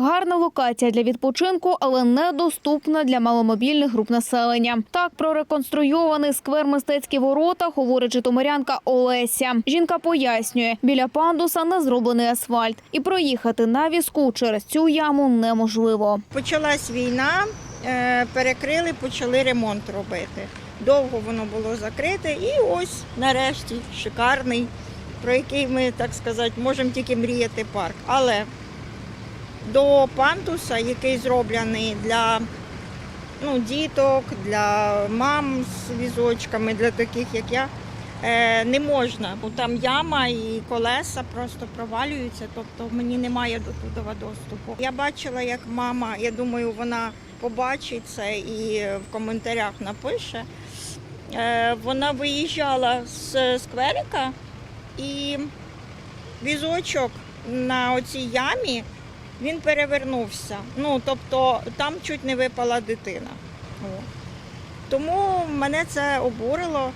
Гарна локація для відпочинку, але недоступна для маломобільних груп населення. Так про реконструйований сквер мистецькі ворота говорить житомирянка Олеся. Жінка пояснює, біля пандуса не зроблений асфальт, і проїхати на візку через цю яму неможливо. Почалась війна, е, перекрили, почали ремонт робити. Довго воно було закрите, і ось нарешті шикарний, про який ми, так сказати, можемо тільки мріяти парк. Але до пандуса, який зроблений для ну, діток, для мам з візочками, для таких, як я, е, не можна. Бо там яма і колеса просто провалюються, тобто мені немає до туди доступу. Я бачила, як мама, я думаю, вона побачить це і в коментарях напише. Е, Вона виїжджала з скверика і візочок на оцій ямі він перевернувся. Ну, тобто там чуть не випала дитина. О. Тому мене це обурило.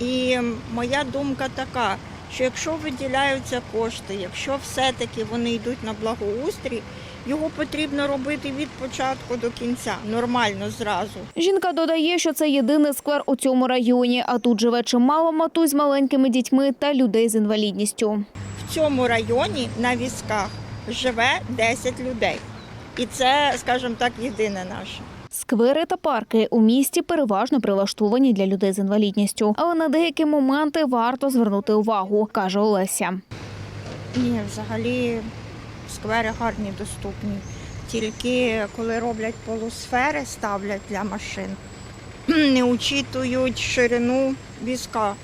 І моя думка така, що якщо виділяються кошти, якщо все-таки вони йдуть на благоустрій, його потрібно робити від початку до кінця, нормально зразу. Жінка додає, що це єдиний сквер у цьому районі, а тут живе чимало матусь з маленькими дітьми та людей з інвалідністю. В цьому районі на візках живе 10 людей. І це, скажімо так, єдине наше. Сквери та парки у місті переважно прилаштовані для людей з інвалідністю, але на деякі моменти варто звернути увагу, каже Олеся. Ні, взагалі сквери гарні, доступні. Тільки коли роблять полусфери, ставлять для машин, не учитують ширину візка.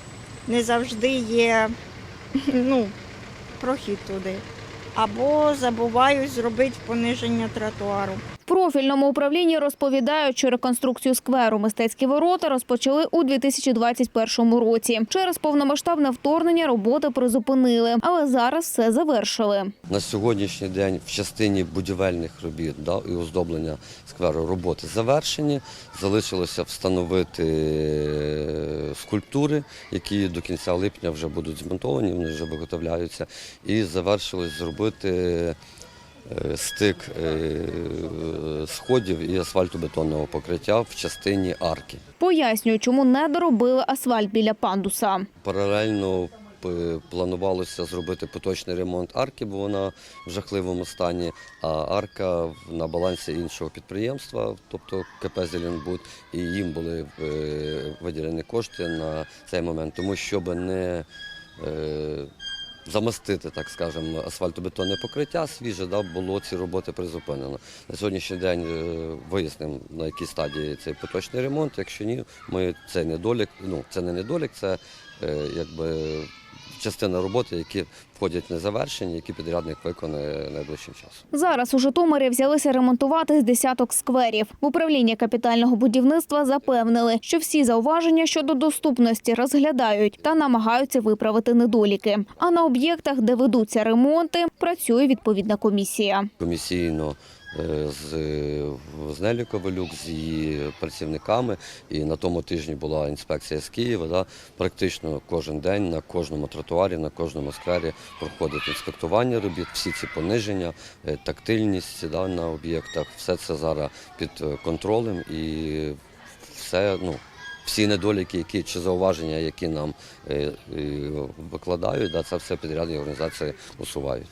Не завжди є ну, прохід туди. Або забувають зробити пониження тротуару. В профільному управлінні розповідають, що реконструкцію скверу мистецькі ворота розпочали у 2021 році. Через повномасштабне вторгнення роботи призупинили, але зараз все завершили. На сьогоднішній день в частині будівельних робіт да, і оздоблення скверу роботи завершені. Залишилося встановити е, скульптури, які до кінця липня вже будуть змонтовані, вони вже виготовляються. І завершилось зробити е, стик е, сходів і асфальтобетонного покриття в частині арки. Пояснюють, чому не доробили асфальт біля пандуса. Паралельно планувалося зробити поточний ремонт арки, бо вона в жахливому стані. А арка на балансі іншого підприємства, тобто КП «Зеленбуд», і їм були е, виділені кошти на цей момент, тому щоб не замостити, так скажемо, асфальтобетонне покриття свіже, да, було ці роботи призупинено. На сьогоднішній день е, вияснимо, на якій стадії цей поточний ремонт. Якщо ні, ми цей недолік, ну це не недолік, це якби частина роботи, які входять незавершені, які підрядник виконає найближчим часом. Зараз у Житомирі взялися ремонтувати з десяток скверів. В управлінні капітального будівництва запевнили, що всі зауваження щодо доступності розглядають та намагаються виправити недоліки. А на об'єктах, де ведуться ремонти, працює відповідна комісія. комісійно е, з, з Ковалюк, з її працівниками. І на тому тижні була інспекція з Києва. Да, практично кожен день на кожному тротуарі, на кожному сквері проходить інспектування робіт, всі ці пониження, е, тактильність да, на об'єктах, все це зараз під е, контролем і все, ну. Всі недоліки, які чи зауваження, які нам е, е, викладають, да, це все підрядні організації усувають.